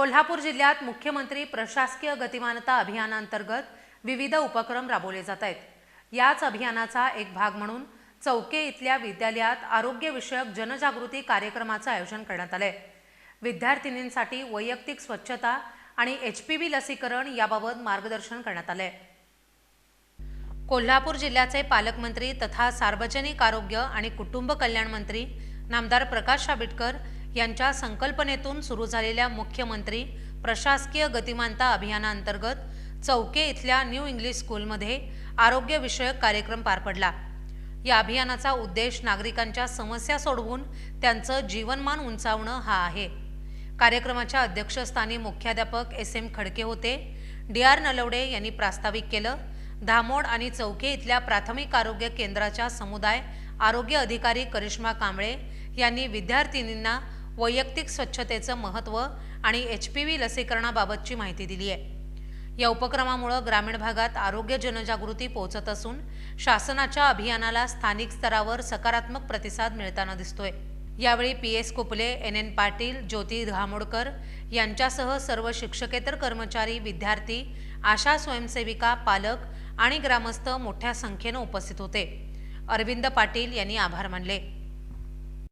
कोल्हापूर जिल्ह्यात मुख्यमंत्री प्रशासकीय गतिमानता अभियानांतर्गत विविध उपक्रम राबवले जात आहेत. याच अभियानाचा एक भाग म्हणून चौके इथल्या विद्यालयात आरोग्यविषयक जनजागृती कार्यक्रमाचं आयोजन करण्यात आलंय. विद्यार्थिनींसाठी वैयक्तिक स्वच्छता आणि एच पी व्ही लसीकरण याबाबत मार्गदर्शन करण्यात आलंय. कोल्हापूर जिल्ह्याचे पालकमंत्री तथा सार्वजनिक आरोग्य आणि कुटुंब कल्याण मंत्री नामदार प्रकाश आंबेडकर यांच्या संकल्पनेतून सुरू झालेल्या मुख्यमंत्री प्रशासकीय गतिमानता अभियानांतर्गत चौके इथल्या न्यू इंग्लिश स्कूलमध्ये आरोग्यविषयक कार्यक्रम पार पडला. या अभियानाचा उद्देश नागरिकांच्या समस्या सोडवून त्यांचं जीवनमान उंचावणं हा आहे. कार्यक्रमाच्या अध्यक्षस्थानी मुख्याध्यापक एस एम खडके होते. डी आर नलवडे यांनी प्रास्ताविक केलं धामोड आणि चौके इथल्या प्राथमिक आरोग्य केंद्राच्या समुदाय आरोग्य अधिकारी करिश्मा कांबळे यांनी विद्यार्थिनींना वैयक्तिक स्वच्छतेचं महत्त्व आणि एच पी व्ही लसीकरणाबाबतची माहिती दिली आहे. या उपक्रमामुळं ग्रामीण भागात आरोग्य जनजागृती पोहोचत असून शासनाच्या अभियानाला स्थानिक स्तरावर सकारात्मक प्रतिसाद मिळताना दिसतोय. यावेळी P S Kuple N N Patil Jyoti Dhamodkar यांच्यासह सर्व शिक्षकेतर कर्मचारी विद्यार्थी आशा स्वयंसेविका पालक आणि ग्रामस्थ मोठ्या संख्येनं उपस्थित होते. अरविंद पाटील यांनी आभार मानले.